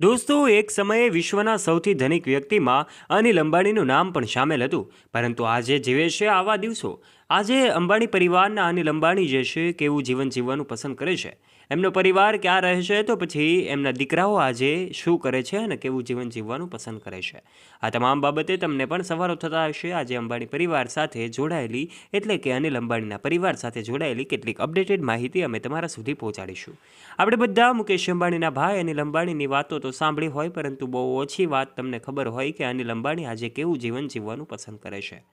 દોસ્તો, એક સમયે વિશ્વના સૌથી ધનિક વ્યક્તિમાં અનિલ અંબાણીનું નામ પણ સામેલ હતું. પરંતુ આજે જીવે છે આવા દિવસો, આજે અંબાણી પરિવારના અનિલ અંબાણી જે છે, કેવું જીવન જીવવાનું પસંદ કરે છે? એમનો પરિવાર ક્યાં રહે છે? તો પછી એમના દીકરાઓ આજે શું કરે છે અને કેવું જીવન જીવવાનું પસંદ કરે છે? આ તમામ બાબતે તમને પણ સવાલો થતા હશે. આજે અંબાણી પરિવાર સાથે જોડાયેલી, એટલે કે અનિલ અંબાણીના પરિવાર સાથે જોડાયેલી કેટલીક અપડેટેડ માહિતી અમે તમારા સુધી પહોંચાડીશું. આપણે બધા મુકેશ અંબાણીના ભાઈ, અનિલ અંબાણીની વાતો તો સાંભળી હોય, પરંતુ બહુ ઓછી વાત તમને ખબર હોય કે અનિલ અંબાણી આજે કેવું જીવન જીવવાનું પસંદ કરે છે.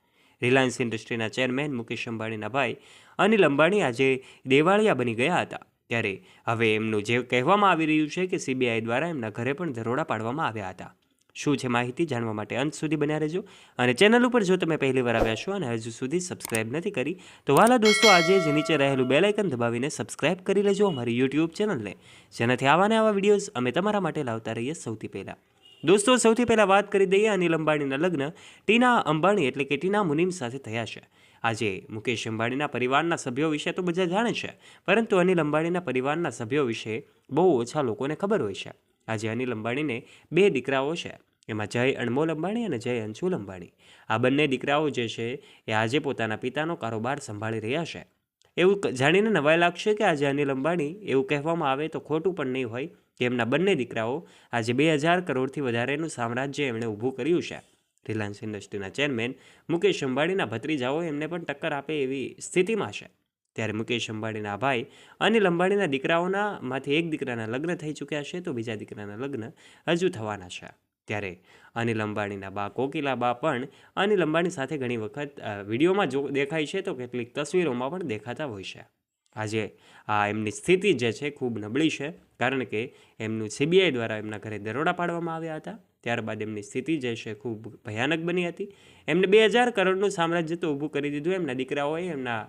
રિલાયન્સ ઇન્ડસ્ટ્રીના ચેરમેન મુકેશ અંબાણીના ભાઈ, અનિલ અંબાણી આજે દેવાળિયા બની ગયા હતા. ત્યારે હવે એમનું જે કહેવામાં આવી રહ્યું છે કે સીબીઆઈ દ્વારા એમના ઘરે પણ દરોડા પાડવામાં આવ્યા હતા. શું છે માહિતી જાણવા માટે અંત સુધી બન્યા રહેજો અને ચેનલ ઉપર જો તમે પહેલીવાર આવ્યા છો અને હજુ સુધી સબસ્ક્રાઇબ નથી કરી, તો વાલા દોસ્તો આજે જ નીચે રહેલું બેલાઇકન દબાવીને સબસ્ક્રાઇબ કરી લેજો અમારી યુટ્યુબ ચેનલને. જેનાથી આવાને આવા વિડીયોઝ અમે તમારા માટે લાવતા રહીએ સૌથી પહેલાં. દોસ્તો, સૌથી પહેલાં વાત કરી દઈએ અનિલ અંબાણીના લગ્ન. ટીના અંબાણી એટલે કે ટીના મુનિમ સાથે થયા છે. આજે મુકેશ અંબાણીના પરિવારના સભ્યો વિશે તો બધા જાણે છે, પરંતુ અનિલ અંબાણીના પરિવારના સભ્યો વિશે બહુ ઓછા લોકોને ખબર હોય છે. આજે અનિલ અંબાણીને બે દીકરાઓ છે, એમાં જય અણમોલ અંબાણી અને જય અંશુલ અંબાણી. આ બંને દીકરાઓ જે છે, એ આજે પોતાના પિતાનો કારોબાર સંભાળી રહ્યા છે. એવું જાણીને નવાઈ લાગશે કે આજે અનિલ અંબાણી એવું કહેવામાં આવે તો ખોટું પણ નહીં હોય કે એમના બંને દીકરાઓ આજે બે હજાર કરોડથી વધારેનું સામ્રાજ્ય એમણે ઊભું કર્યું છે. રિલાયન્સ ઇન્ડસ્ટ્રીના ચેરમેન મુકેશ અંબાણીના ભત્રીજાઓ એમને પણ ટક્કર આપે એવી સ્થિતિમાં છે. ત્યારે મુકેશ અંબાણીના ભાઈ અનિલ અંબાણીના દીકરાઓના માંથી એક દીકરાના લગ્ન થઈ ચૂક્યા છે તો બીજા દીકરાના લગ્ન હજુ થવાના છે. ત્યારે અનિલ અંબાણીના બા કોકિલા બા પણ અનિલ અંબાણી સાથે ઘણી વખત વિડીયોમાં જો દેખાય છે તો કેટલીક તસવીરોમાં પણ દેખાતા હોય છે. આજે આ એમની સ્થિતિ જે છે ખૂબ નબળી છે, કારણ કે એમનું સીબીઆઈ દ્વારા એમના ઘરે દરોડા પાડવામાં આવ્યા હતા. ત્યારબાદ એમની સ્થિતિ જે છે ખૂબ ભયાનક બની હતી. એમને બે હજાર કરોડનું સામ્રાજ્ય તો ઊભું કરી દીધું. એમના દીકરાઓએ એમના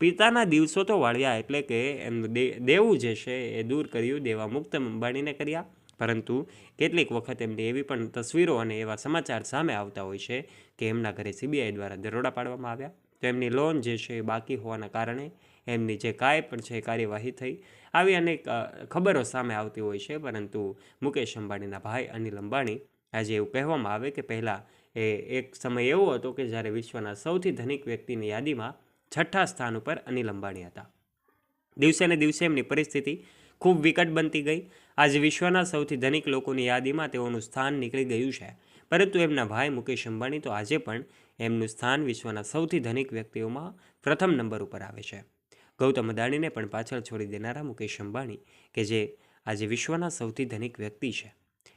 પિતાના દિવસો તો વાળ્યા એટલે કે એમનું દેવું જે છે એ દૂર કર્યું, દેવા મુક્ત અંબાણીને કર્યા. પરંતુ કેટલીક વખત એમની એવી પણ તસવીરો અને એવા સમાચાર સામે આવતા હોય છે કે એમના ઘરે સીબીઆઈ દ્વારા દરોડા પાડવામાં આવ્યા. તો એમની લોન જે છે એ બાકી હોવાના કારણે એમની જે કાંઈ પણ છે કાર્યવાહી થઈ. આવી અનેક ખબરો સામે આવતી હોય છે. પરંતુ મુકેશ અંબાણીના ભાઈ અનિલ અંબાણી આજે એવું કહેવામાં આવે કે પહેલાં એ એક સમય એવો હતો કે જ્યારે વિશ્વના સૌથી ધનિક વ્યક્તિની યાદીમાં છઠ્ઠા સ્થાન ઉપર અનિલ અંબાણી હતા. દિવસે ને દિવસે એમની પરિસ્થિતિ ખૂબ વિકટ બનતી ગઈ. આજે વિશ્વના સૌથી ધનિક લોકોની યાદીમાં તેઓનું સ્થાન નીકળી ગયું છે. પરંતુ એમના ભાઈ મુકેશ અંબાણી તો આજે પણ એમનું સ્થાન વિશ્વના સૌથી ધનિક વ્યક્તિઓમાં પ્રથમ નંબર ઉપર આવે છે. ગૌતમ અદાણીને પણ પાછળ છોડી દેનારા મુકેશ અંબાણી કે જે આજે વિશ્વના સૌથી ધનિક વ્યક્તિ છે.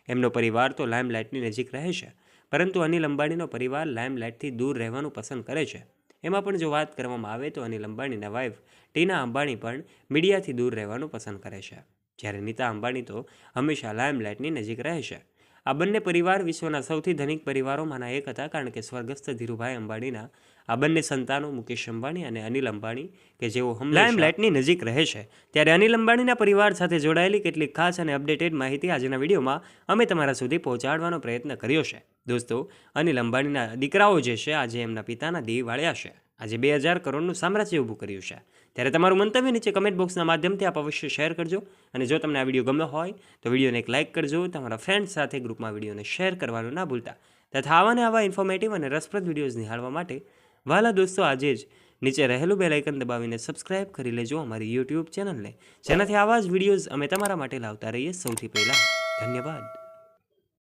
એમનો પરિવાર તો લાઇમલાઇટની નજીક રહે છે, પરંતુ અનિલ અંબાણીનો પરિવાર લાઇમલાઇટથી દૂર રહેવાનું પસંદ કરે છે. એમાં પણ જો વાત કરવામાં આવે તો અનિલ અંબાણીના વાઇફ ટીના અંબાણી પણ મીડિયાથી દૂર રહેવાનું પસંદ કરે છે. જ્યારે નીતા અંબાણી તો હંમેશા લાઇમલાઇટની નજીક રહે છે. આ બંને પરિવાર વિશ્વના સૌથી ધનિક પરિવારોમાંના એક હતા કારણ કે સ્વર્ગસ્થ ધીરુભાઈ અંબાણીના, આ બંને સંતાનો મુકેશ અંબાણી અને અનિલ અંબાણી કે જેઓ લાઇમલાઇટની નજીક રહે છે. ત્યારે અનિલ અંબાણીના પરિવાર સાથે જોડાયેલી કેટલીક ખાસ અને અપડેટેડ માહિતી આજના વિડીયોમાં અમે તમારા સુધી પહોંચાડવાનો પ્રયત્ન કર્યો છે. દોસ્તો, અનિલ અંબાણીના દીકરાઓ જે છે, આજે એમના પિતાના દેહ વાળ્યા છે. આજે બે હજાર કરોડનું સામ્રાજ્ય ઊભું કર્યું છે. ત્યારે તમારું મંતવ્ય નીચે કમેન્ટ બોક્સના માધ્યમથી આપ અવશ્ય શેર કરજો. અને જો તમને આ વીડિયો ગમ્યો હોય, તો વિડીયોને એક લાઇક કરજો. તમારા ફ્રેન્ડ્સ સાથે ગ્રુપમાં વિડીયોને શેર કરવાનું ના ભૂલતા. તથા આવા ને આવા ઇન્ફોર્મેટિવ અને રસપ્રદ વિડીયોઝ નિહાળવા માટે, વાલા દોસ્તો, આજે જ નીચે રહેલું બેલ દબાવીને સબસ્ક્રાઇબ કરી લેજો અમારી યુટ્યુબ ચેનલને જેનાથી આવા જ વિડીયોઝ અમે તમારા માટે લાવતા રહીએ સૌથી પહેલાં. ધન્યવાદ.